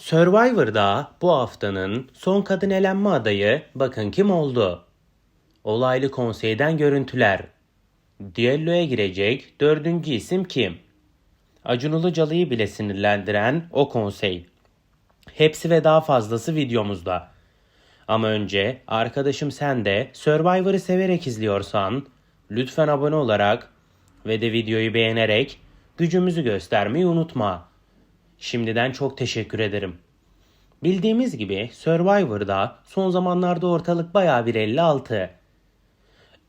Survivor'da bu haftanın son kadın elenme adayı bakın kim oldu? Olaylı konseyden görüntüler. Düelloya girecek dördüncü isim kim? Acun Ilıcalı'yı bile sinirlendiren o konsey. Hepsi ve daha fazlası videomuzda. Ama önce arkadaşım sen de Survivor'ı severek izliyorsan lütfen abone olarak ve de videoyu beğenerek gücümüzü göstermeyi unutma. Şimdiden çok teşekkür ederim. Bildiğimiz gibi Survivor'da son zamanlarda ortalık baya bir 56.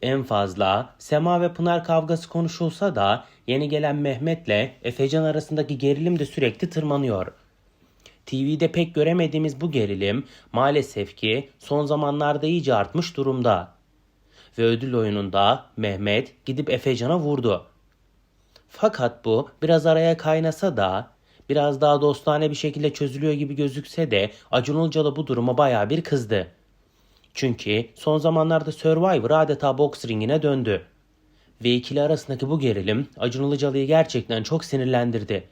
En fazla Sema ve Pınar kavgası konuşulsa da yeni gelen Mehmet'le Efecan arasındaki gerilim de sürekli tırmanıyor. TV'de pek göremediğimiz bu gerilim maalesef ki son zamanlarda iyice artmış durumda. Ve ödül oyununda Mehmet gidip Efecan'a vurdu. Fakat bu biraz araya kaynasa da biraz daha dostane bir şekilde çözülüyor gibi gözükse de Acun Ilıcalı bu duruma baya bir kızdı. Çünkü son zamanlarda Survivor adeta boks ringine döndü. Ve ikili arasındaki bu gerilim Acun Ilıcalı'yı gerçekten çok sinirlendirdi.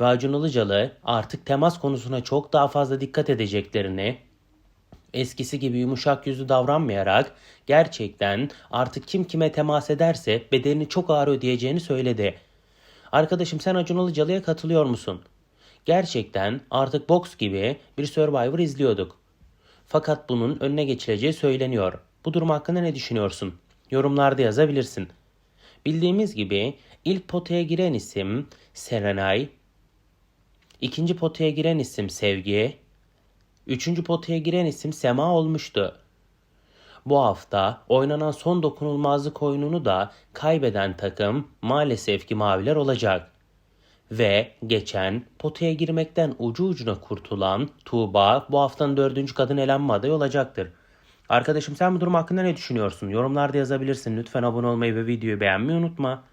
Ve Acun Ilıcalı artık temas konusuna çok daha fazla dikkat edeceklerini, eskisi gibi yumuşak yüzlü davranmayarak gerçekten artık kim kime temas ederse bedelini çok ağır ödeyeceğini söyledi. Arkadaşım sen Acun Ilıcalı'ya katılıyor musun? Gerçekten artık boks gibi bir Survivor izliyorduk. Fakat bunun önüne geçileceği söyleniyor. Bu durum hakkında ne düşünüyorsun? Yorumlarda yazabilirsin. Bildiğimiz gibi ilk potaya giren isim Serenay, ikinci potaya giren isim Sevgi, üçüncü potaya giren isim Sema olmuştu. Bu hafta oynanan son dokunulmazlık oyununu da kaybeden takım maalesef ki maviler olacak. Ve geçen potaya girmekten ucu ucuna kurtulan Tuğba bu haftanın dördüncü kadın elenme adayı olacaktır. Arkadaşım sen bu durum hakkında ne düşünüyorsun? Yorumlarda yazabilirsin. Lütfen abone olmayı ve videoyu beğenmeyi unutma.